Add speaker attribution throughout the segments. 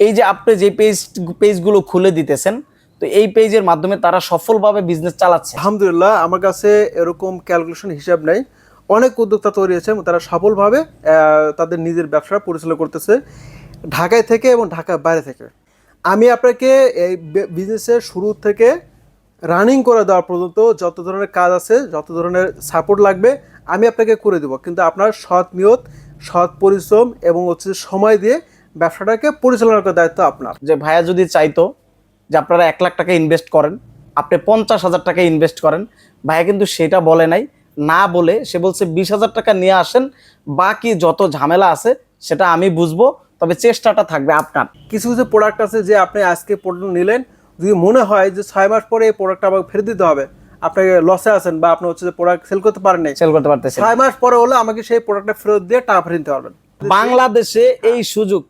Speaker 1: এই যে আপনি যে পেজ পেজগুলো খুলে দিতেছেন, তো এই পেজের মাধ্যমে তারা সফলভাবে বিজনেস চালাচ্ছে।
Speaker 2: আলহামদুলিল্লাহ, আমার কাছে এরকম ক্যালকুলেশন হিসাব নেই। অনেক উদ্যোক্তা তৈরি হয়েছে এবং তারা সফলভাবে তাদের নিজের ব্যবসা পরিচালনা করতেছে ঢাকায় থেকে এবং ঢাকার বাইরে থেকে। আমি আপনাকে এই বিজনেসের শুরু থেকে রানিং করে দেওয়া পর্যন্ত যত ধরনের কাজ আছে, যত ধরনের সাপোর্ট লাগবে, আমি আপনাকে করে দেবো। কিন্তু আপনার সৎ নিয়ত, সৎ পরিশ্রম এবং হচ্ছে সময় দিয়ে ব্যবসাটাকে পরিচালনা করার দায়িত্ব আপনার।
Speaker 1: যে ভাইয়া যদি চাইতো যে আপনারা এক লাখ টাকা ইনভেস্ট করেন আপনি পঞ্চাশ হাজার টাকা ইনভেস্ট করেন ভাইয়া কিন্তু সেটা বলে নাই না বলে সে বলছে বিশ হাজার টাকা নিয়ে আসেন বাকি যত ঝামেলা আছে সেটা আমি বুঝব তবে চেষ্টাটা থাকবে আপনার।
Speaker 2: কিছু কিছু প্রোডাক্ট আছে যে আপনি আজকে প্রোডাক্ট নিলেন যদি মনে হয় যে ছয় মাস পরে এই প্রোডাক্টটা আমাকে ফেরত দিতে হবে আপনাকে লসে আছেন বা আপনি হচ্ছে যে প্রোডাক্ট সেল করতে পারেন
Speaker 1: সেল করতে পারতেছে
Speaker 2: ছয় মাস পরে হলে আমাকে সেই প্রোডাক্টটা ফেরত দিয়ে টাকা ফেরত দিতে পারবেন
Speaker 1: বাংলাদেশে এই সুযোগ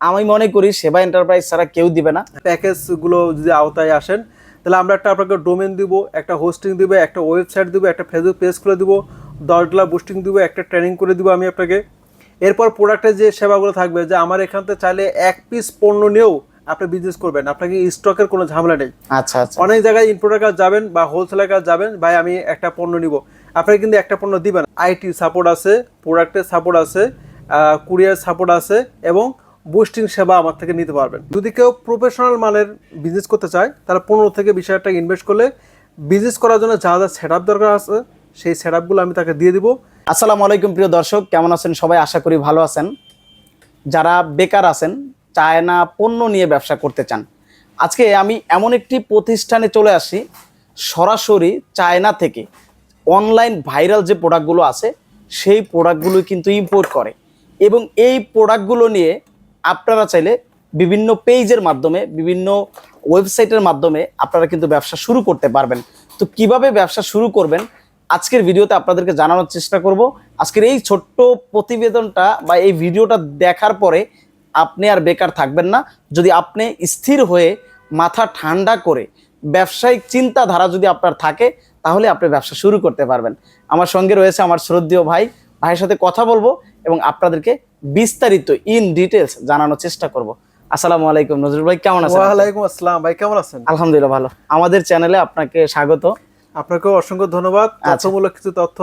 Speaker 1: আমি মনে করি সেবা এন্টারপ্রাইজ ছাড়া কেউ দিবে না।
Speaker 2: প্যাকেজগুলো যদি আওতায় আসেন তাহলে আমরা একটা আপনাকে ডোমেন দিব একটা হোস্টিং দিব একটা ওয়েবসাইট দিব একটা ফেসবুক পেজ খুলে দিব দশ ডলার বুস্টিং দিব একটা ট্রেনিং করে দিব আমি আপনাকে। এরপর প্রোডাক্টের যে সেবাগুলো থাকবে যে আমার এখান থেকে চাইলে এক পিস পণ্য নিয়েও আপনি বিজনেস করবেন আপনাকে স্টকের কোনো ঝামেলা নেই।
Speaker 1: আচ্ছা আচ্ছা।
Speaker 2: অনেক জায়গায় ইম্পোর্টার কাজ যাবেন বা হোলসেলার কাজ যাবেন ভাই আমি একটা পণ্য নিব। আপনাকে কিন্তু একটা পণ্য দিবেন আইটি সাপোর্ট আছে প্রোডাক্টের সাপোর্ট আছে কুরিয়ার সাপোর্ট আছে এবং বুস্টিং সেবা আমার থেকে নিতে পারবেন। যদি কেউ প্রফেশনাল মানের বিজনেস করতে চায় তাহলে পনেরো থেকে বিশ হাজার টাকা ইনভেস্ট করলে বিজনেস করার জন্য যা যা সেট দরকার আছে, সেই সেট আমি তাকে দিয়ে দিব।
Speaker 1: আসসালামু আলাইকুম প্রিয় দর্শক, কেমন আছেন সবাই? আশা করি ভালো আছেন। যারা বেকার আছেন, চায়না পণ্য নিয়ে ব্যবসা করতে চান, আজকে আমি এমন একটি প্রতিষ্ঠানে চলে আসি, সরাসরি চায়না থেকে। অনলাইন ভাইরাল যে প্রোডাক্টগুলো আছে, সেই প্রোডাক্টগুলো কিন্তু ইম্পোর্ট করে এবং এই প্রোডাক্টগুলো নিয়ে আপনারা চাইলে বিভিন্ন পেজের মাধ্যমে, বিভিন্ন ওয়েবসাইটের মাধ্যমে আপনারা কিন্তু ব্যবসা শুরু করতে পারবেন। তো কীভাবে ব্যবসা শুরু করবেন? আজকের ভিডিওতে আপনাদেরকে জানানোর চেষ্টা করব। আজকের এই ছোট্ট প্রতিবেদনটা বা এই ভিডিওটা দেখার পরে আপনি আর বেকার থাকবেন না। যদি আপনি স্থির হয়ে মাথা ঠান্ডা করে ব্যবসায়িক চিন্তাধারা যদি আপনার থাকে, তাহলে আপনি ব্যবসা শুরু করতে পারবেন। আমার সঙ্গে রয়েছে আমার শ্রদ্ধেয় ভাই ভাইয়ের সাথে কথা বলব এবং আপনাদেরকে বিস্তারিত ইন ডিটেলস জানানোর চেষ্টা করব। আসসালামু আলাইকুম নজরুল ভাই কেমন আছেন?
Speaker 2: ওয়ালাইকুম আসসালাম ভাই কেমন আছেন?
Speaker 1: আলহামদুলিল্লাহ ভালো। আমাদের চ্যানেলে আপনাকে স্বাগত।
Speaker 2: আপনাকেও অসংখ্য ধন্যবাদ
Speaker 1: আচ্ছা।
Speaker 2: তথ্যমূলক কিছু তথ্য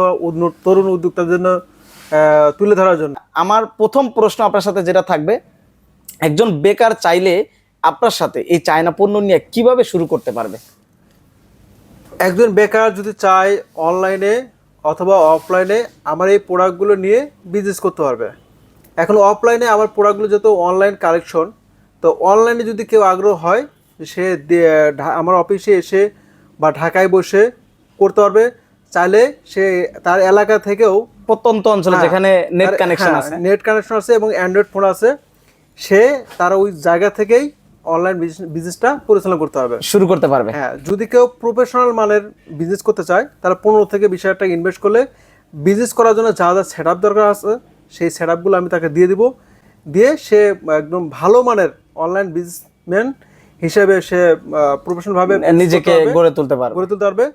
Speaker 2: তরুণ উদ্যোক্তার জন্য তুলে ধরার জন্য।
Speaker 1: আমার প্রথম প্রশ্ন আপনার সাথে যেটা থাকবে একজন বেকার চাইলে আপনার সাথে এই চায়না পণ্য নিয়ে কীভাবে শুরু করতে পারবে?
Speaker 2: একজন বেকার যদি চায় অনলাইনে অথবা অফলাইনে আমার এই প্রোডাক্টগুলো নিয়ে বিজনেস করতে পারবে। এখন অফলাইনে আমার প্রোডাক্টগুলো যেহেতু অনলাইন কালেকশন তো অনলাইনে যদি কেউ আগ্রহ হয় সে আমার অফিসে এসে বা ঢাকায় বসে করতে পারবে। চাইলে সে তার এলাকা থেকেও
Speaker 1: প্রত্যন্ত অঞ্চলে
Speaker 2: হ্যাঁ,
Speaker 1: যেখানে নেট কানেকশন
Speaker 2: হ্যাঁ,
Speaker 1: আছে।
Speaker 2: নেট কানেকশন আছে এবং অ্যান্ড্রয়েড ফোন আছে। সে তার ওই জায়গা থেকেই অনলাইন বিজনেসটা পরিচালনা করতে হবে।
Speaker 1: শুরু করতে পারবে।
Speaker 2: হ্যাঁ যদি কেউ প্রফেশনাল মানের বিজনেস করতে চায় তাহলে পনেরো থেকে বিশ হাজার টাকা ইনভেস্ট করলে বিজনেস করার জন্য যা যা সেট দরকার আছে সেই সেট আমি তাকে দিয়ে দিব। দিয়ে সে একদম ভালো মানের অনলাইন বিজনেসম্যান হিসেবে সে প্রফেশনালভাবে
Speaker 1: নিজেকে গড়ে তুলতে পারবে।
Speaker 2: গড়ে তুলতে পারবে।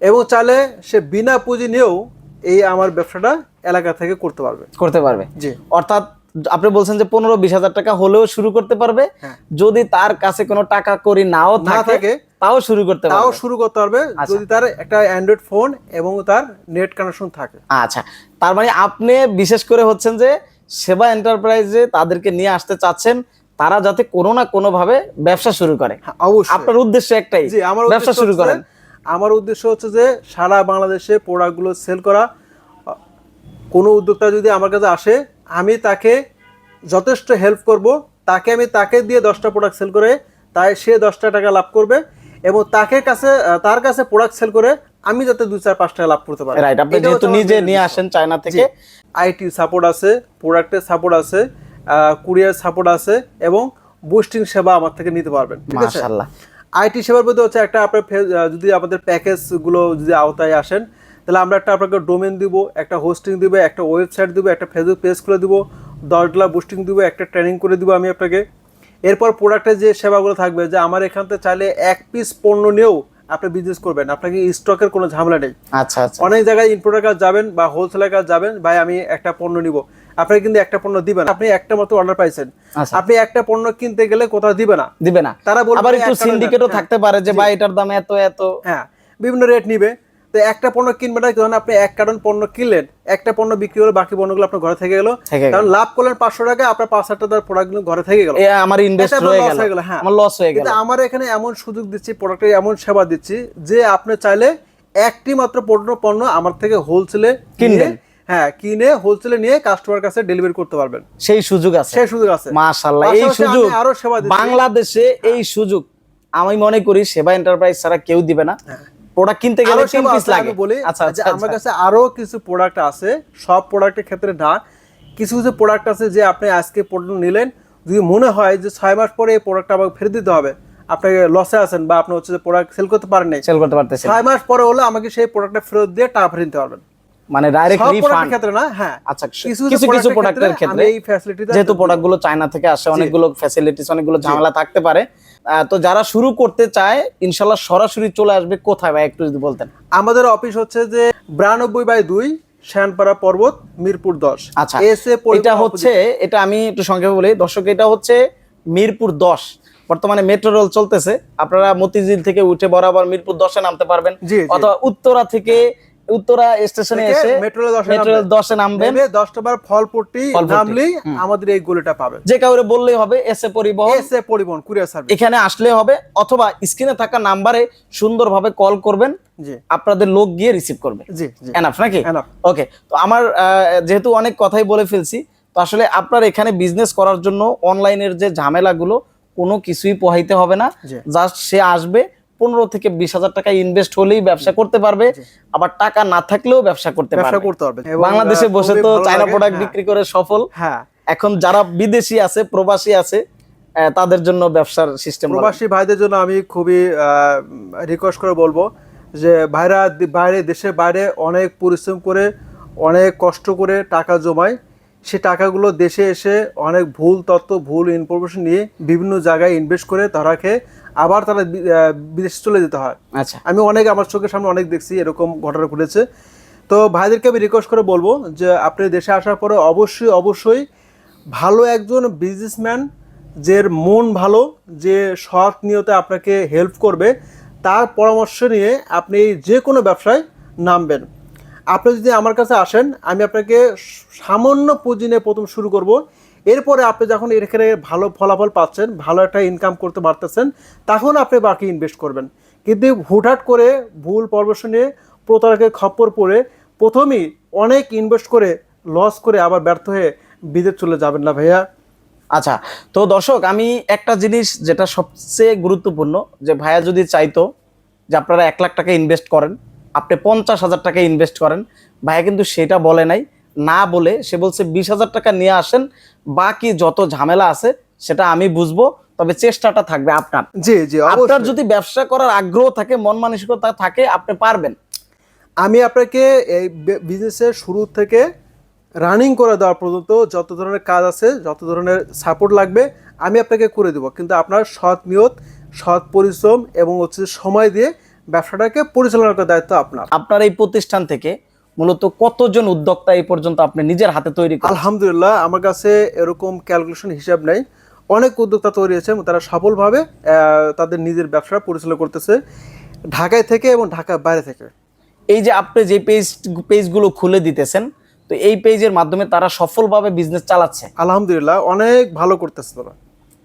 Speaker 2: এবং চাইলে সে বিনা পুঁজি নিয়েও এই আমার ব্যবসাটা এলাকা থেকে করতে পারবে।
Speaker 1: করতে পারবে।
Speaker 2: জি।
Speaker 1: অর্থাৎ আপনি বলছেন যে পনেরো বিশ হাজার টাকা হলেও শুরু করতে পারবে।
Speaker 2: হ্যাঁ।
Speaker 1: যদি তার কাছে কোনো টাকা করি নাও
Speaker 2: না
Speaker 1: থাকে তাও শুরু করতে
Speaker 2: তাও শুরু করতে পারবে
Speaker 1: আচ্ছা।
Speaker 2: যদি তার একটা অ্যান্ড্রয়েড ফোন এবং তার নেট কানেকশন থাকে।
Speaker 1: আচ্ছা। তার মানে আপনি বিশেষ করে হচ্ছেন যে সেবা এন্টারপ্রাইজে তাদেরকে নিয়ে আসতে চাচ্ছেন তারা যাতে কোনো না কোনো ভাবে ব্যবসা শুরু করে।
Speaker 2: হ্যাঁ, অবশ্যই।
Speaker 1: আপনার উদ্দেশ্য একটাই
Speaker 2: জি আমার
Speaker 1: ব্যবসা শুরু করেন।
Speaker 2: আমার উদ্দেশ্য হচ্ছে যে সারা বাংলাদেশে প্রোডাক্টগুলো সেল করা। কোনো উদ্যোক্তা যদি আমার কাছে আসে আমি তাকে যথেষ্ট হেল্প করব। তাকে আমি তাকে দিয়ে দশটা প্রোডাক্ট সেল করে তাই সে দশটা টাকা লাভ করবে এবং তাকে কাছে তার কাছে প্রোডাক্ট সেল করে আমি যাতে দু চার পাঁচ টাকা লাভ করতে পারি।
Speaker 1: রাইট আপনি যেহেতু নিজে নিয়ে আসেন চায়না থেকে।
Speaker 2: আইটি সাপোর্ট আছে প্রোডাক্টের সাপোর্ট আছে কুরিয়ার সাপোর্ট আছে এবং বুস্টিং সেবা আমার থেকে নিতে পারবেন ঠিক আছে?
Speaker 1: মাশাআল্লাহ।
Speaker 2: আইটি সেবার মধ্যে হচ্ছে একটা আপনার যদি আমাদের প্যাকেজগুলো যদি আওতায় আসেন তাহলে আমরা একটা আপনাকে ডোমেন দিব একটা হোস্টিং দিব একটা ওয়েবসাইট দিব একটা ফেসবুক পেজ খুলে দিব দশ ডলার বুস্টিং দিব একটা ট্রেনিং করে দিব আমি আপনাকে। এরপর প্রোডাক্টের যে সেবাগুলো থাকবে যে আমার এখান থেকে চাইলে এক পিস পণ্য নিয়েও আপনি বিজনেস করবেন আপনাকে স্টকের কোনো ঝামেলা নেই।
Speaker 1: আচ্ছা আচ্ছা।
Speaker 2: অনেক জায়গায় ইম্পোর্টার কাজ যাবেন বা হোলসেলার কাজ যাবেন ভাই আমি একটা পণ্য নিব। আপনাকে কিন্তু একটা পণ্য দিবে না আপনি একটা মতো অর্ডার পাইছেন।
Speaker 1: আচ্ছা।
Speaker 2: আপনি একটা পণ্য কিনতে গেলে কোথাও দিবে না।
Speaker 1: দিবে না।
Speaker 2: তারা বলবে
Speaker 1: আবার
Speaker 2: এক
Speaker 1: একটু সিন্ডিকেটও
Speaker 2: হ্যাঁ।
Speaker 1: থাকতে পারে যে ভাই এটার দাম এত এত।
Speaker 2: হ্যাঁ বিভিন্ন রেট নিবে। তো একটা পণ্য কিনবে না ধরুন আপনি এক কার্টন পণ্য কিনলেন একটা পণ্য বিক্রি হলো বাকি পণ্যগুলো আপনার ঘরে থেকে গেল। কারণ লাভ করলেন পাঁচশো টাকা আপনার পাঁচ হাজার টাকার প্রোডাক্টগুলো ঘরে থেকে গেল।
Speaker 1: আমার ইনভেস্ট হয়ে গেল।
Speaker 2: হ্যাঁ।
Speaker 1: আমার লস হয়ে গেল।
Speaker 2: আমার এখানে এমন সুযোগ দিচ্ছি প্রোডাক্টের এমন সেবা দিচ্ছি যে আপনি চাইলে একটি মাত্র পণ্য পণ্য আমার থেকে হোলসেলে
Speaker 1: কিনবেন।
Speaker 2: হ্যাঁ কিনে হোলসেলে নিয়ে কাস্টমার কাছে ডেলিভারি করতে পারবেন।
Speaker 1: সেই সুযোগ আছে।
Speaker 2: সেই সুযোগ আছে।
Speaker 1: মাশাআল্লাহ এই সুযোগ
Speaker 2: আরও সেবা
Speaker 1: বাংলাদেশে এই সুযোগ আমি মনে করি সেবা এন্টারপ্রাইজ ছাড়া কেউ দিবে না। প্রোডাক্ট কিনতে গেলে তিন পিস লাগে।
Speaker 2: বলি
Speaker 1: আচ্ছা আচ্ছা
Speaker 2: আমার
Speaker 1: আচ্ছা।
Speaker 2: কাছে আরও কিছু প্রোডাক্ট আছে সব প্রোডাক্টের ক্ষেত্রে না। কিছু কিছু প্রোডাক্ট আছে যে আপনি আজকে প্রোডাক্ট নিলেন যদি মনে হয় যে ছয় মাস পরে এই প্রোডাক্টটা আমাকে ফেরত দিতে হবে আপনি লসে আছেন বা আপনি হচ্ছে যে প্রোডাক্ট সেল করতে পারেন নাই
Speaker 1: সেল করতে পারতেছেন।
Speaker 2: ছয় মাস পরে হলে আমাকে সেই প্রোডাক্টটা ফেরত দিয়ে টাকা ফেরত দিতে পারবেন।
Speaker 1: মানে ডাইরেক্ট রিফান্ড
Speaker 2: ক্ষেত্রে না হ্যাঁ।
Speaker 1: আচ্ছা
Speaker 2: কিছু
Speaker 1: কিছু প্রোডাক্টের ক্ষেত্রে
Speaker 2: এই ফ্যাসিলিটিটা
Speaker 1: যেহেতু প্রোডাক্টগুলো চায়না থেকে আসে অনেকগুলো ফ্যাসিলিটিস অনেকগুলো ঝামেলা থাকতে পারে। তো যারা শুরু করতে চায় সরাসরি চলে আসবে কোথায় ভাই একটু যদি বলতেন?
Speaker 2: আমাদের অফিস হচ্ছে যে বিরানব্বই বাই দুই শ্যানপাড়া পর্বত মিরপুর দশ।
Speaker 1: আচ্ছা
Speaker 2: এস
Speaker 1: এটা হচ্ছে এটা আমি একটু সংক্ষেপে বলি দর্শক এটা হচ্ছে মিরপুর দশ। বর্তমানে মেট্রো রেল চলতেছে। আপনারা মতিঝিল থেকে উঠে বরাবর মিরপুর দশে নামতে পারবেন। অথবা উত্তরা থেকে উত্তরা স্টেশনে এসে
Speaker 2: মেট্রো
Speaker 1: মেট্রো
Speaker 2: নামবেন।
Speaker 1: দশে নামবেন
Speaker 2: নেমে দশ নম্বর ফলপট্টি নামলেই আমাদের এই গলিটা পাবেন।
Speaker 1: যে কাউরে বললেই হবে এসে পরিবহন।
Speaker 2: এস এ পরিবহন কুরিয়ার সার্ভিস।
Speaker 1: এখানে আসলে হবে অথবা স্ক্রিনে থাকা নাম্বারে সুন্দরভাবে কল করবেন। আপনাদের লোক গিয়ে রিসিভ করবে।
Speaker 2: জি
Speaker 1: এনাফ নাকি. ওকে তো আমার যেহেতু অনেক কথাই বলে ফেলছি তো আসলে আপনার এখানে বিজনেস করার জন্য অনলাইনের যে ঝামেলাগুলো কোনো কিছুই পোহাইতে হবে না। জাস্ট সে আসবে পনেরো থেকে বিশ হাজার টাকা ইনভেস্ট হলেই ব্যবসা করতে পারবে। আবার টাকা না থাকলেও ব্যবসা করতে
Speaker 2: ব্যবসা
Speaker 1: পারবে।
Speaker 2: করতে
Speaker 1: বাংলাদেশে বসে তো চায়না প্রোডাক্ট
Speaker 2: হ্যাঁ,
Speaker 1: বিক্রি করে সফল।
Speaker 2: হ্যাঁ।
Speaker 1: এখন যারা বিদেশি আছে প্রবাসী আছে তাদের জন্য ব্যবসার সিস্টেম
Speaker 2: প্রবাসী ভাইদের জন্য আমি খুবই রিকোয়েস্ট করে বলব যে ভাইরা বাইরে দেশের বাইরে অনেক পরিশ্রম করে অনেক কষ্ট করে টাকা জমায়। সে টাকাগুলো দেশে এসে অনেক ভুল তথ্য ভুল ইনফরমেশন নিয়ে বিভিন্ন জায়গায় ইনভেস্ট করে তারাকে আবার তারা বিদেশে চলে যেতে হয়।
Speaker 1: আচ্ছা।
Speaker 2: আমি অনেক আমার চোখের সামনে অনেক দেখছি এরকম ঘটনা ঘটেছে। তো ভাইদেরকে আমি রিকোয়েস্ট করে বলব যে আপনি দেশে আসার পরে অবশ্যই অবশ্যই ভালো একজন বিজনেসম্যান যে মন ভালো যে সৎ নিয়তে আপনাকে হেল্প করবে তার পরামর্শ নিয়ে আপনি যে কোনো ব্যবসায় নামবেন। আপনি যদি আমার কাছে আসেন, আমি আপনাকে সামান্য পুঁজি নিয়ে প্রথম শুরু করব। এরপরে আপনি যখন এখানে ভালো ফলাফল পাচ্ছেন, ভালো একটা ইনকাম করতে পারতেছেন, তখন আপনি বাকি ইনভেস্ট করবেন। কিন্তু হুটহাট করে ভুল পরামর্শ নিয়ে প্রতারকের খপ্পর পড়ে প্রথমেই অনেক ইনভেস্ট করে লস করে আবার ব্যর্থ হয়ে বিদেশ চলে যাবেন না ভাইয়া।
Speaker 1: আচ্ছা তো দর্শক, আমি একটা জিনিস যেটা সবচেয়ে গুরুত্বপূর্ণ, যে ভাইয়া যদি চাইতো যে আপনারা এক লাখ টাকা ইনভেস্ট করেন আপনি পঞ্চাশ হাজার টাকা ইনভেস্ট করেন। ভাইয়া কিন্তু সেটা বলে নাই না বলে সে বলছে বিশ হাজার টাকা নিয়ে আসেন বাকি যত ঝামেলা আছে সেটা আমি বুঝব তবে চেষ্টাটা থাকবে আপনার।
Speaker 2: জি জি
Speaker 1: আপনার যদি ব্যবসা করার আগ্রহ থাকে মন মানসিকতা থাকে আপনি পারবেন।
Speaker 2: আমি আপনাকে এই বিজনেসের শুরু থেকে রানিং করে দেওয়া পর্যন্ত যত ধরনের কাজ আছে যত ধরনের সাপোর্ট লাগবে আমি আপনাকে করে দেবো। কিন্তু আপনার সৎ নিয়ত সৎ পরিশ্রম এবং হচ্ছে সময় দিয়ে ব্যবসাটাকে পরিচালনা করার দায়িত্ব আপনার।
Speaker 1: আপনার এই প্রতিষ্ঠান থেকে মূলত কতজন উদ্যোক্তা এই পর্যন্ত আপনি নিজের হাতে তৈরি
Speaker 2: আলহামদুলিল্লাহ আমার কাছে এরকম ক্যালকুলেশন হিসাব নেই। অনেক উদ্যোক্তা তৈরি হয়েছে এবং তারা সফলভাবে তাদের নিজের ব্যবসা পরিচালনা করতেছে ঢাকায় থেকে এবং ঢাকার বাইরে থেকে।
Speaker 1: এই যে আপনি যে পেজ পেজগুলো খুলে দিতেছেন তো এই পেজের মাধ্যমে তারা সফলভাবে বিজনেস চালাচ্ছে?
Speaker 2: আলহামদুলিল্লাহ অনেক ভালো করতেছে তারা।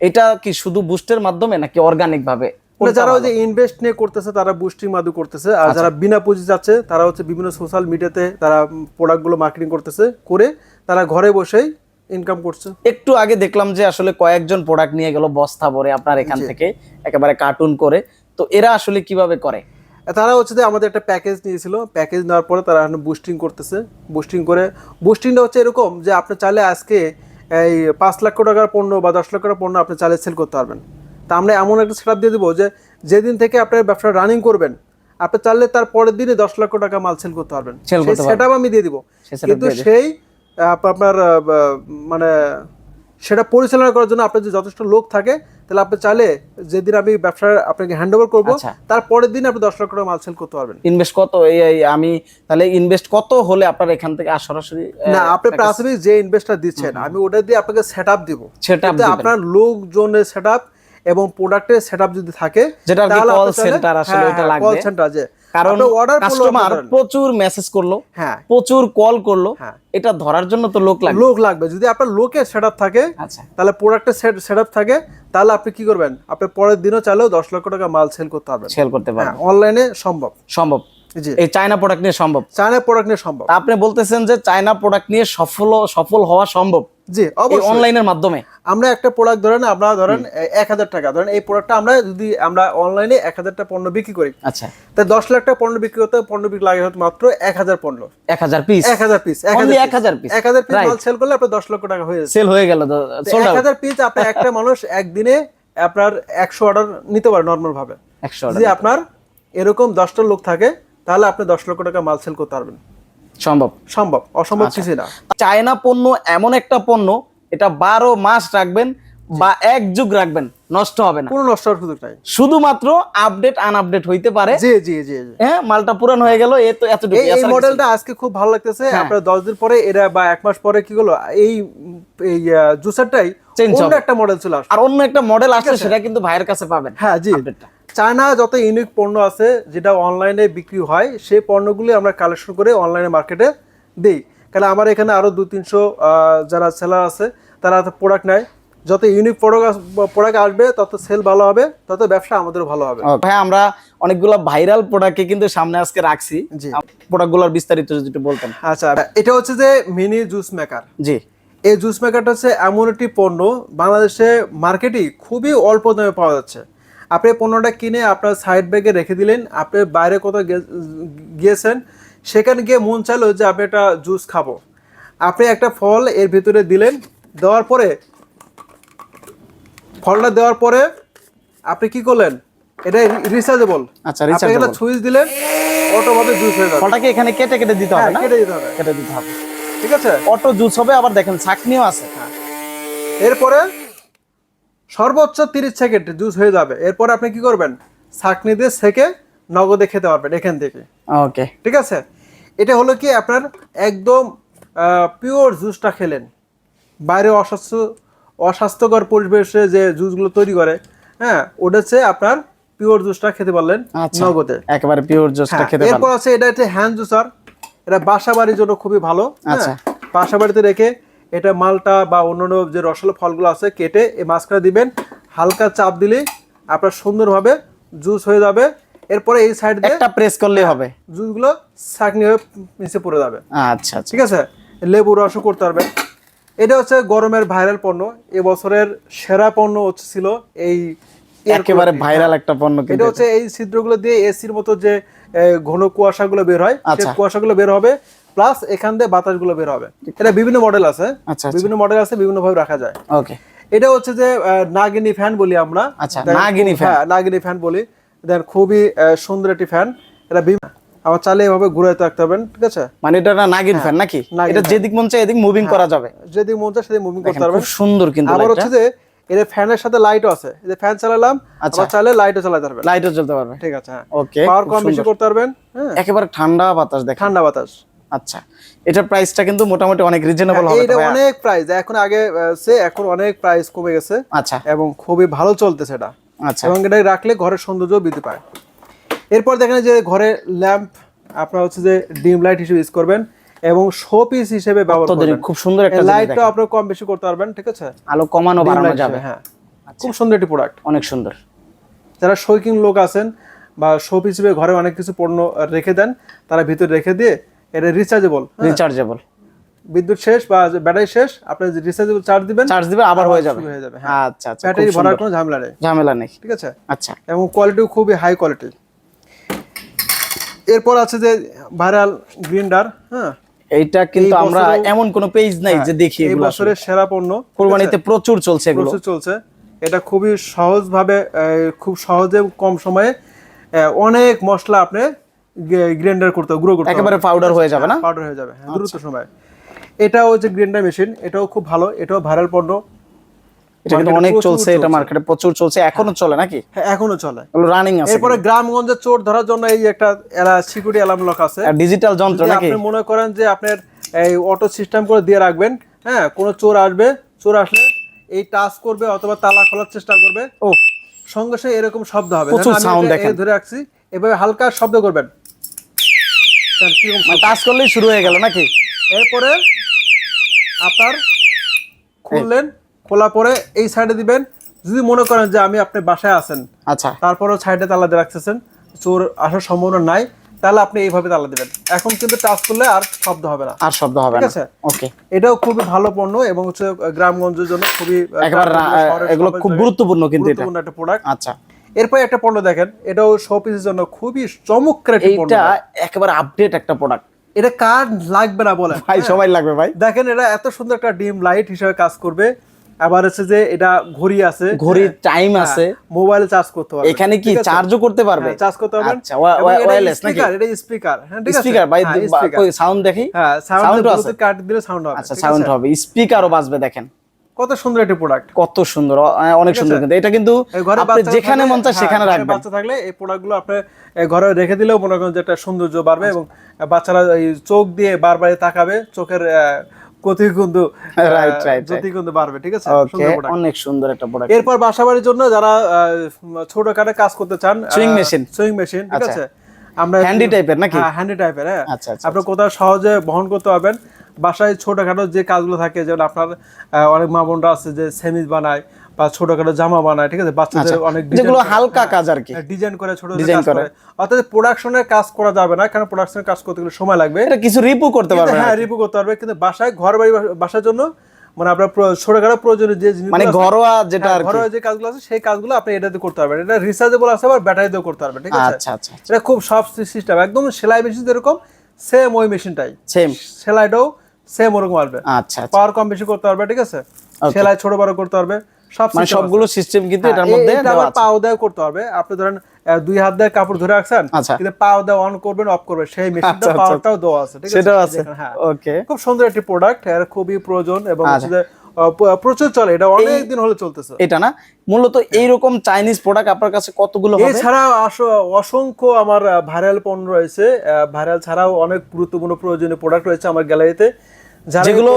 Speaker 1: এটা কি শুধু বুস্টের মাধ্যমে নাকি অর্গানিক ভাবে?
Speaker 2: মানে যারা ওই যে ইনভেস্ট নিয়ে করতেছে তারা বুস্টিং মাদু করতেছে। আর যারা বিনা পুঁজি যাচ্ছে তারা হচ্ছে বিভিন্ন সোশ্যাল মিডিয়াতে তারা প্রোডাক্টগুলো মার্কেটিং করতেছে করে তারা ঘরে বসেই ইনকাম করছে।
Speaker 1: একটু আগে দেখলাম যে আসলে কয়েকজন প্রোডাক্ট নিয়ে গেল বস্তা ভরে আপনার এখান থেকে একেবারে কার্টুন করে। তো এরা আসলে কীভাবে করে?
Speaker 2: তারা হচ্ছে যে আমাদের একটা প্যাকেজ নিয়েছিল। প্যাকেজ নেওয়ার পরে তারা এখন বুস্টিং করতেছে। বুস্টিং করে বুস্টিংটা হচ্ছে এরকম যে আপনি চাইলে আজকে এই পাঁচ লক্ষ টাকার পণ্য বা দশ লক্ষ টাকার পণ্য আপনি চাইলে সেল করতে পারবেন। তা আমরা এমন একটা সেট দিয়ে দেবো যে যেদিন থেকে আপনার ব্যবসা রানিং করবেন আপনি চাইলে তার পরের দিনে দশ লক্ষ টাকা মাল সেল করতে পারবেন। সেটাও আমি দিয়ে দিব। কিন্তু সেই আপনার মানে সেটা পরিচালনা করার জন্য আপনার যদি যথেষ্ট লোক থাকে তাহলে আপনি চাইলে যেদিন আমি ব্যবসা আপনাকে হ্যান্ড ওভার করব। তার পরের দিন আপনি দশ লক্ষ টাকা মাল সেল করতে পারবেন।
Speaker 1: ইনভেস্ট কত? এই আমি তাহলে ইনভেস্ট কত হলে আপনার এখান থেকে আর সরাসরি
Speaker 2: না আপনি প্রাথমিক যে ইনভেস্টটা দিচ্ছেন আমি ওটা দিয়ে আপনাকে সেট আপ দিব যাতে আপনার লোকজনের সেট আপ এবং প্রোডাক্টের সেট আপ যদি থাকে
Speaker 1: যেটা
Speaker 2: কল
Speaker 1: center আসলে
Speaker 2: হ্যাঁ, হ্যাঁ,
Speaker 1: লাগবে।
Speaker 2: কল সেন্টার যে
Speaker 1: কারণ
Speaker 2: অর্ডার
Speaker 1: কাস্টমার প্রচুর মেসেজ করল
Speaker 2: হ্যাঁ।
Speaker 1: প্রচুর কল করল
Speaker 2: হ্যাঁ।
Speaker 1: এটা ধরার জন্য তো লোক লাগবে।
Speaker 2: লোক লাগবে। যদি আপনার লোকের সেট আপ থাকে
Speaker 1: আচ্ছা।
Speaker 2: তাহলে প্রোডাক্টের সেট আপ থাকে তাহলে আপনি কি করবেন? আপনি পরের দিনও চাইলেও দশ লক্ষ টাকা মাল সেল করতে পারবেন।
Speaker 1: সেল করতে পারবেন।
Speaker 2: অনলাইনে সম্ভব।
Speaker 1: সম্ভব। এই চায়না প্রোডাক্ট নিয়ে সম্ভব।
Speaker 2: চায়না প্রোডাক্ট নিয়ে সম্ভব।
Speaker 1: আপনি বলতেছেন যে চায়না প্রোডাক্ট নিয়ে সফল সফল হওয়া সম্ভব।
Speaker 2: জি অবশ্যই।
Speaker 1: অনলাইনের মাধ্যমে।
Speaker 2: আমরা একটা প্রোডাক্ট ধরেন আমরা ধরেন এক হাজার টাকা। ধরেন এই প্রোডাক্টটা আমরা যদি আমরা অনলাইনে এক হাজারটা পণ্য বিক্রি করি।
Speaker 1: আচ্ছা।
Speaker 2: তাই দশ লাখ টাকা পণ্য বিক্রি করতে পণ্য বিক্রি লাগে হয়তো মাত্র এক হাজার পণ্য।
Speaker 1: এক হাজার পিস
Speaker 2: এক হাজার পিস
Speaker 1: Only 1000 piece?
Speaker 2: এক হাজার পিস. মাল সেল করলে আপনার দশ লক্ষ টাকা হয়ে
Speaker 1: সেল হয়ে গেল
Speaker 2: এক হাজার পিস আপনার একটা মানুষ একদিনে আপনার একশো অর্ডার নিতে পারে নর্মাল ভাবে।
Speaker 1: একশো
Speaker 2: যদি আপনার এরকম দশটা লোক থাকে তাহলে আপনি দশ লক্ষ টাকা মাল সেল করতে পারবেন।
Speaker 1: সম্ভব।
Speaker 2: সম্ভব অসম্ভব
Speaker 1: আচ্ছা।
Speaker 2: কিছুই না।
Speaker 1: চায়না পণ্য এমন একটা পণ্য এটা বারো মাস রাখবেন বা এক যুগ রাখবেন নষ্ট হবে না।
Speaker 2: কোনো নষ্ট হওয়ার সুযোগ নাই।
Speaker 1: শুধুমাত্র আপডেট আনআপডেট হইতে পারে।
Speaker 2: জি জি জি
Speaker 1: হ্যাঁ মালটা পুরান হয়ে গেল এ তো এতটুকু
Speaker 2: এই এই মডেলটা আজকে খুব ভালো লাগতেছে।
Speaker 1: হ্যাঁ।
Speaker 2: আপনার দশ দিন পরে এরা বা এক মাস পরে কি হলো এই এই জুসারটাই
Speaker 1: Change
Speaker 2: অন্য একটা মডেল চলে আসবে।
Speaker 1: আর অন্য একটা মডেল আসছে সেটা কিন্তু ভাইয়ের কাছে পাবেন
Speaker 2: হ্যাঁ জি।
Speaker 1: আপডেটটা
Speaker 2: চায়না যত ইউনিক পণ্য আছে যেটা অনলাইনে বিক্রি হয় সেই পণ্যগুলি আমরা কালেকশন করে অনলাইনে মার্কেটে দিই। কারণ আমার এখানে আরও দু তিনশো যারা সেলার আছে তারা প্রোডাক্ট নেয়। যত ইউনিক প্রোডাক্ট প্রোডাক্ট আসবে তত সেল ভালো হবে তত ব্যবসা আমাদেরও ভালো হবে।
Speaker 1: ভাই আমরা অনেকগুলো ভাইরাল প্রোডাক্টকে কিন্তু সামনে আজকে রাখছি।
Speaker 2: জি।
Speaker 1: প্রোডাক্টগুলোর বিস্তারিত যদি একটু বলতেন।
Speaker 2: আচ্ছা এটা হচ্ছে যে মিনি জুস মেকার
Speaker 1: জি।
Speaker 2: এই জুস মেকারটা হচ্ছে এমন একটি পণ্য বাংলাদেশে মার্কেটে খুবই অল্প দামে পাওয়া যাচ্ছে। আপনি পণ্যটা কিনে আপনার সাইড ব্যাগে রেখে দিলেন আপনি বাইরে কোথাও গিয়েছেন সেখানে গিয়ে মন চাইলো যে আপনি একটা জুস খাব। আপনি একটা ফল এর ভিতরে দিলেন দেওয়ার পরে ফলটা দেওয়ার পরে আপনি কি করলেন? এটা রিচার্জেবল
Speaker 1: আচ্ছা
Speaker 2: আপনি
Speaker 1: রিচার্জ
Speaker 2: একটা সুইচ দিলেন অটোভাবে জুস হয়ে যাবে।
Speaker 1: ফলটাকে এখানে কেটে কেটে দিতে হবে
Speaker 2: হ্যাঁ
Speaker 1: না
Speaker 2: কেটে দিতে হবে।
Speaker 1: কেটে দিতে হবে।
Speaker 2: ঠিক আছে?
Speaker 1: অটো জুস হবে আবার দেখেন ছাকনিও আছে।
Speaker 2: এরপরে সর্বোচ্চ তিরিশ সেকেন্ড জুস হয়ে যাবে। এরপর আপনি কি করবেন? ছাকনি দিয়ে সেকে নগদে খেতে পারবেন এখান থেকে।
Speaker 1: ওকে
Speaker 2: ঠিক আছে? এটা হলো কি আপনার একদম পিওর জুসটা খেলেন। বাইরে অস্বাস্থ্য অস্বাস্থ্যকর পরিবেশে যে জুসগুলো তৈরি করে হ্যাঁ ওটা হচ্ছে আপনার পিওর জুসটা খেতে পারলেন
Speaker 1: আচ্ছা
Speaker 2: নগদে।
Speaker 1: একেবারে পিওর জুসটা
Speaker 2: হ্যাঁ,
Speaker 1: খেতে
Speaker 2: এরপর আছে এটা হচ্ছে হ্যান্ড জুসার এটা বাসা বাড়ির জন্য খুবই ভালো হ্যাঁ,
Speaker 1: আচ্ছা।
Speaker 2: বাসা বাড়িতে রেখে এটা মালটা বা অন্যান্য যে রসালো ফলগুলো আছে কেটে এই মাঝখানে দিবেন। হালকা চাপ দিলে আপনার সুন্দরভাবে জুস হয়ে যাবে। এরপরে এই সাইড দিয়ে
Speaker 1: একটা প্রেস করলেই হবে।
Speaker 2: জুসগুলো ছাকনি হয়ে নিচে পড়ে যাবে।
Speaker 1: আচ্ছা আচ্ছা।
Speaker 2: ঠিক আছে? লেবু রসও করতে পারবেন। এটা হচ্ছে গরমের ভাইরাল পণ্য। এবছরের সেরা পণ্য হচ্ছে ছিল এই
Speaker 1: একেবারে ভাইরাল একটা পণ্য
Speaker 2: এটা হচ্ছে এই ছিদ্রগুলো দিয়ে এসির মতো যে ঘন কুয়াশাগুলো বের হয় সেই
Speaker 1: আচ্ছা।
Speaker 2: কুয়াশাগুলো বের হবে। প্লাস এখান দিয়ে বাতাসগুলো বের হবে। এটা বিভিন্ন মডেল আছে।
Speaker 1: আচ্ছা আচ্ছা।
Speaker 2: বিভিন্ন মডেল আছে বিভিন্ন ভাবে রাখা যায়।
Speaker 1: ওকে
Speaker 2: এটা হচ্ছে যে নাগিনী ফ্যান বলি আমরা।
Speaker 1: আচ্ছা, নাগিনী fan।
Speaker 2: হ্যাঁ ফ্যান বলি। দেন খুবই সুন্দর একটি ফ্যান এটা আমার চালে এভাবে ঘুরাইতে রাখতে পারবেন ঠিক আছে?
Speaker 1: মানে এটা না নাগিন ফ্যান নাকি?
Speaker 2: হ্যাঁ,
Speaker 1: এটা। যেদিক মন চায় এদিক মুভিং করা যাবে।
Speaker 2: যেদিকে মন চায় সেদিকে মুভিং করতে পারবেন
Speaker 1: খুব সুন্দর কিন্তু
Speaker 2: আবার হচ্ছে যে এটা ফ্যানের সাথে লাইটও আছে। যে ফ্যান চালালাম
Speaker 1: আচ্ছা।
Speaker 2: আবার চাইলে লাইটও চালাতে পারবেন।
Speaker 1: লাইটও জ্বলতে পারবে।
Speaker 2: ঠিক আছে হ্যাঁ।
Speaker 1: ওকে
Speaker 2: পাওয়ার কম বেশি করতে পারবেন হ্যাঁ।
Speaker 1: একেবারে ঠান্ডা বাতাস দেখেন।
Speaker 2: ঠান্ডা বাতাস।
Speaker 1: আচ্ছা এটার প্রাইসটা কিন্তু মোটামুটি অনেক রিজনেবল হবে
Speaker 2: এইটা
Speaker 1: তো ভাইয়া?
Speaker 2: অনেক প্রাইস এখন আগে সে এখন অনেক প্রাইস কমে গেছে
Speaker 1: আচ্ছা।
Speaker 2: এবং খুবই ভালো চলতেছে এটা।
Speaker 1: আচ্ছা।
Speaker 2: এবং এটা রাখলে ঘরের সৌন্দর্য বৃদ্ধি পায়। এরপর দেখেন যে ঘরে ল্যাম্প আপনার হচ্ছে যে ডিম লাইট হিসেবে ইউজ করবেন এবং শো পিস হিসেবে ব্যবহার করবেন।
Speaker 1: খুব সুন্দর একটা
Speaker 2: লাইটটা। আপনার কম বেশি করতে পারবেন ঠিক আছে?
Speaker 1: আলো কমানো বাড়ানো যাবে।
Speaker 2: হ্যাঁ। খুব সুন্দর একটি প্রোডাক্ট
Speaker 1: অনেক সুন্দর।
Speaker 2: যারা শৌখিন লোক আছেন বা শো পিস হিসেবে ঘরে অনেক কিছু পণ্য রেখে দেন তারা ভিতরে রেখে দিয়ে এটা রিচার্জেবল
Speaker 1: রিচার্জেবল
Speaker 2: বিদ্যুৎ শেষ বা ব্যাটারি শেষ আপনি রিচার্জেবল চার্জ দিবেন
Speaker 1: চার্জ দিবে আবার হয়ে যাবে।
Speaker 2: হয়ে যাবে হ্যাঁ।
Speaker 1: আচ্ছা আচ্ছা
Speaker 2: ব্যাটারি ভরার কোনো ঝামেলা নেই।
Speaker 1: ঝামেলা নেই।
Speaker 2: ঠিক আছে?
Speaker 1: আচ্ছা।
Speaker 2: এবং কোয়ালিটিও খুবই হাই কোয়ালিটি এরপর আছে যে ভাইরাল গ্রিন্ডার হ্যাঁ?
Speaker 1: এইটা কিন্তু আমরা এমন কোন পেজ নাই যে দেখি
Speaker 2: এই বছরের সেরা পণ্য
Speaker 1: কোরবানিতে প্রচুর চলছে এগুলো।
Speaker 2: প্রচুর চলছে। এটা খুবই সহজভাবে খুব সহজে কম সময়ে অনেক মশলা আপনি গ্রাইন্ডার করতে গুঁড়ো করতে
Speaker 1: একেবারে পাউডার হয়ে যাবে না?
Speaker 2: পাউডার হয়ে যাবে হ্যাঁ দ্রুত সময়। এটাও যে গ্রাইন্ডার মেশিন এটাও খুব ভালো এটাও ভাইরাল পণ্য।
Speaker 1: এটা কিন্তু অনেক চলছে এটা মার্কেটে প্রচুর চলছে এখনও চলে নাকি?
Speaker 2: হ্যাঁ এখনও চলে।
Speaker 1: রানিং আছে
Speaker 2: এরপরে গ্রামগঞ্জে চোর ধরার জন্য এই একটা সিকিউরিটি অ্যালার্ম লক আছে।
Speaker 1: ডিজিটাল যন্ত্র নাকি?
Speaker 2: আপনি মনে করেন যে আপনার এই অটো সিস্টেম করে দিয়ে রাখবেন হ্যাঁ কোনো চোর আসবে চোর আসলে এই টাচ করবে অথবা তালা খোলার চেষ্টা করবে।
Speaker 1: ও
Speaker 2: সঙ্গে সঙ্গে এরকম শব্দ হবে।
Speaker 1: প্রচুর
Speaker 2: আমি
Speaker 1: দেখেন।
Speaker 2: ধরে রাখছি এভাবে হালকা শব্দ করবেন।
Speaker 1: টাচ করলেই শুরু হয়ে গেল নাকি?
Speaker 2: এরপরে আপনার খুললেন খোলা পরে এই সাইডে দিবেন। যদি মনে করেন যে আমি আপনার বাসায় আছেন
Speaker 1: আচ্ছা।
Speaker 2: তারপরেও সাইডে তালা দিয়ে রাখতেছেন চোর আসার সম্ভাবনা নাই তাহলে আপনি এইভাবে তালা দিবেন। এখন কিন্তু টাচ করলে আর শব্দ হবে না।
Speaker 1: আর শব্দ হবে
Speaker 2: ঠিক
Speaker 1: না।
Speaker 2: আছে?
Speaker 1: ওকে
Speaker 2: এটাও খুবই ভালো পণ্য এবং হচ্ছে গ্রামগঞ্জের জন্য খুবই
Speaker 1: এগুলো খুব গুরুত্বপূর্ণ কিন্তু এটা।
Speaker 2: একটা প্রোডাক্ট
Speaker 1: আচ্ছা।
Speaker 2: এরপর একটা পণ্য দেখেন এটাও শো পিসের জন্য খুবই চমৎকার একটা পণ্য।
Speaker 1: এইটা একেবারে আপডেট একটা প্রোডাক্ট
Speaker 2: এটা কার লাগবে না বলেন?
Speaker 1: ভাই সবাই লাগবে ভাই।
Speaker 2: দেখেন এটা এত সুন্দর একটা ডিম লাইট হিসেবে কাজ করবে। আবার হচ্ছে যে এটা ঘড়ি আছে।
Speaker 1: ঘড়ির টাইম আছে।
Speaker 2: মোবাইলে চার্জ করতে পারবেন
Speaker 1: এখানে কি চার্জও করতে পারবে?
Speaker 2: চার্জ করতে পারবেন।
Speaker 1: আচ্ছা ওয়্যারলেস নাকি?
Speaker 2: স্পিকার এটা স্পিকার হ্যাঁ ঠিক আছে?
Speaker 1: স্পিকার ভাই
Speaker 2: হ্যাঁ,
Speaker 1: সাউন্ড দেখি?
Speaker 2: হ্যাঁ সাউন্ড
Speaker 1: আছে?
Speaker 2: ব্লুটুথ কাট দিলে সাউন্ড হবে
Speaker 1: আচ্ছা সাউন্ড
Speaker 2: আছে?
Speaker 1: হবে। স্পিকারও বাজবে দেখেন।
Speaker 2: কত সুন্দর একটা প্রোডাক্ট
Speaker 1: কত সুন্দর অনেক সুন্দর কিন্তু। এটা কিন্তু আপনি যেখানে মন চায়
Speaker 2: হ্যাঁ,
Speaker 1: সেখানে রাখবেন।
Speaker 2: বাচ্চা থাকলে এই প্রোডাক্টগুলো আপনি ঘরে রেখে দিলেও মনে করেন যে একটা সৌন্দর্য বাড়বে এবং বাচ্চারা এই চোখ দিয়ে বারবার তাকাবে চোখের
Speaker 1: Right, right, right.
Speaker 2: গতিকুন্দু বাড়বে ঠিক আছে?
Speaker 1: অনেক সুন্দর একটা প্রোডাক্ট
Speaker 2: এরপর বাসাবাড়ির জন্য যারা ছোট ছোটখাটো কাজ করতে চান
Speaker 1: Sewing machine।
Speaker 2: সুইং মেশিন ঠিক
Speaker 1: আচ্ছা।
Speaker 2: আছে? আমরা
Speaker 1: হ্যান্ডি type-এর নাকি?
Speaker 2: হ্যাঁ হ্যান্ডি টাইপের হ্যাঁ।
Speaker 1: আচ্ছা, আচ্ছা,
Speaker 2: আপনি কোথাও সহজে বহন করতে পারবেন। বাসায় ছোটখাটো যে কাজগুলো থাকে যেমন আপনার অনেক মা বোনরা আছে যে সেমিজ বানায় বা ছোটখাটো জামা বানায় ঠিক আছে? বাচ্চাদের অনেক
Speaker 1: আচ্ছা। যেগুলো হালকা কাজ আর কি।
Speaker 2: ডিজাইন করে ছোট কাজ
Speaker 1: করে।
Speaker 2: অর্থাৎ প্রোডাকশনের কাজ করা যাবে না কারণ প্রোডাকশনের কাজ করতে গেলে সময় লাগবে।
Speaker 1: এটা কিছু রিপু করতে পারবে
Speaker 2: হ্যাঁ রিপু করতে পারবে কিন্তু বাসায় ঘর বাড়ি বাসার জন্য মানে আপনার ছোটখাটো প্রয়োজনীয় যে জিনিস
Speaker 1: মানে ঘরোয়া যেটা
Speaker 2: ঘরোয়া যে কাজগুলো আছে সেই কাজগুলো আপনি এটাতে করতে পারবেন। এটা রিচার্জেবল আছে আবার ব্যাটারি দিয়েও করতে পারবেন ঠিক আছে?
Speaker 1: আচ্ছা আচ্ছা
Speaker 2: এটা খুব সব সিস্টেম একদম সেলাই মেশিন যেরকম সেম ওই মেশিনটাই
Speaker 1: সেম
Speaker 2: সেলাইটাও সেম ওরকম আসবে।
Speaker 1: আচ্ছা আচ্ছা।
Speaker 2: পাওয়ার কম বেশি করতে পারবে ঠিক আছে? সেলাই ছোট বড় করতে পারবে। সব
Speaker 1: মানে সবগুলো সিস্টেম কিন্তু
Speaker 2: হ্যাঁ,
Speaker 1: এটার মধ্যে দেওয়া আছে।
Speaker 2: পাও দেও করতে হবে। আপনি ধরেন দুই হাত দিয়ে কাপড় ধরে রাখছেন
Speaker 1: আচ্ছা।
Speaker 2: কিন্তু পাও দেওয়া অন করবেন অফ করবেন সেই মেশিনটা
Speaker 1: আচ্ছা, আচ্ছা,
Speaker 2: পাওয়ারটাও দেওয়া আছে ঠিক আছে?
Speaker 1: সেটাও আছে।
Speaker 2: হ্যাঁ।
Speaker 1: ওকে
Speaker 2: খুব সুন্দর একটি প্রোডাক্টের খুবই প্রয়োজন এবং
Speaker 1: আচ্ছা।
Speaker 2: হচ্ছে প্রচুর চলে এটা অনেক দিন হলে চলতেছে।
Speaker 1: এটা না মূলত এইরকম চাইনিজ প্রোডাক্ট আপনার কাছে কতগুলো হবে?
Speaker 2: এছাড়া অসংখ্য আমার ভাইরাল পণ্য রয়েছে ভাইরাল ছাড়াও অনেক গুরুত্বপূর্ণ প্রয়োজনীয় প্রোডাক্ট রয়েছে আমার গ্যালারিতে
Speaker 1: যেগুলো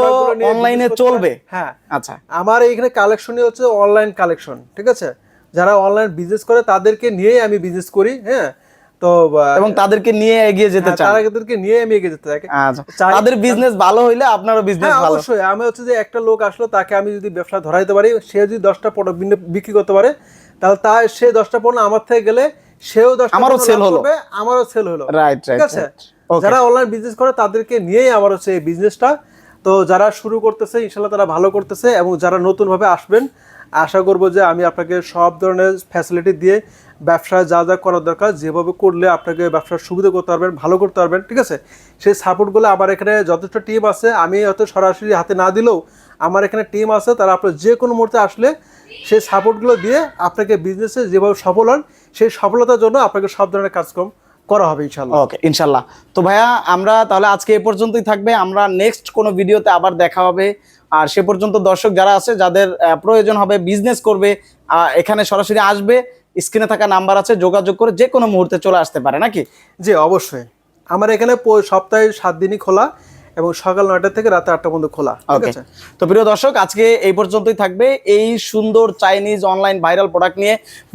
Speaker 2: চান-
Speaker 1: চলবে?
Speaker 2: হ্যাঁ।
Speaker 1: আচ্ছা।
Speaker 2: আমার এইখানে কালেকশনই হচ্ছে অনলাইন কালেকশন ঠিক আছে? যারা অনলাইন বিজনেস করে তাদেরকে নিয়েই আমি বিজনেস করি হ্যাঁ? তো
Speaker 1: এবং তাদেরকে নিয়ে এগিয়ে যেতে
Speaker 2: হ্যাঁ,
Speaker 1: চান।
Speaker 2: তাদেরকে নিয়ে আমি এগিয়ে যেতে থাকি
Speaker 1: আচ্ছা। তাদের বিজনেস ভালো হইলে আপনারও বিজনেস
Speaker 2: হ্যাঁ
Speaker 1: ভালো।
Speaker 2: অবশ্যই। আমি হচ্ছে যে একটা লোক আসলো তাকে আমি যদি ব্যবসা ধরাইতে পারি সে যদি দশটা প্রোডাক্ট বিক্রি করতে পারে তাহলে তা সে দশটা পণ্য আমার থেকে গেলে সেও দশটা
Speaker 1: আমারও
Speaker 2: লাভ
Speaker 1: হলো।
Speaker 2: আমারও সেল হলো।
Speaker 1: রাইট
Speaker 2: ঠিক আছে? যারা অনলাইন বিজনেস করে তাদেরকে নিয়েই আমার হচ্ছে এই বিজনেসটা তো যারা শুরু করতেছে ইনশাল্লাহ তারা ভালো করতেছে এবং যারা নতুনভাবে আসবেন আশা করব যে আমি আপনাকে সব ধরনের ফ্যাসিলিটি দিয়ে ব্যবসা যা যা করার দরকার, যেভাবে করলে আপনাকে ব্যবসার সুবিধা করতে পারবেন, ভালো করতে পারবেন, ঠিক আছে? সেই সাপোর্টগুলো আমার এখানে যথেষ্ট টিম আছে। আমি হয়তো সরাসরি হাতে না দিলেও আমার এখানে টিম আছে। তারা আপনার যে কোনো মুহূর্তে আসলে সেই সাপোর্টগুলো দিয়ে আপনাকে বিজনেসে যেভাবে সফল হন, সেই সফলতার জন্য আপনাকে সব ধরনের কাজকর্ম করা হবে ইনশাল্লাহ
Speaker 1: ওকে ইনশাল্লাহ তো ভাইয়া, আমরা তাহলে আজকে এ পর্যন্তই থাকবে। আমরা নেক্সট কোনো ভিডিওতে আবার দেখা হবে। আর সে পর্যন্ত দর্শক যারা আছে, যাদের প্রয়োজন হবে বিজনেস করবে এখানে সরাসরি আসবে। স্ক্রিনে থাকা নাম্বার আছে যোগাযোগ করে যে কোনো মুহূর্তে চলে আসতে পারে নাকি?
Speaker 2: জি অবশ্যই। আমার এখানে সপ্তাহে সাত দিনই খোলা এবং সকাল নয়টা থেকে রাতে আটটা পর্যন্ত খোলা
Speaker 1: তো প্রিয় দর্শক আজকে এই পর্যন্তই থাকবে। এই সুন্দর চাইনিজ অনলাইন ভাইরাল প্রোডাক্ট নিয়ে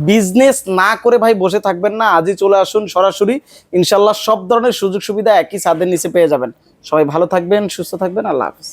Speaker 1: বিজনেস না করে ভাই বসে থাকবেন না আজই চলে আসুন সরাসরি। ইনশাল্লাহ সব ধরনের সুযোগ সুবিধা একই ছাদের নিচে পেয়ে যাবেন। সবাই ভালো থাকবেন সুস্থ থাকবেন আল্লাহ হাফিজ।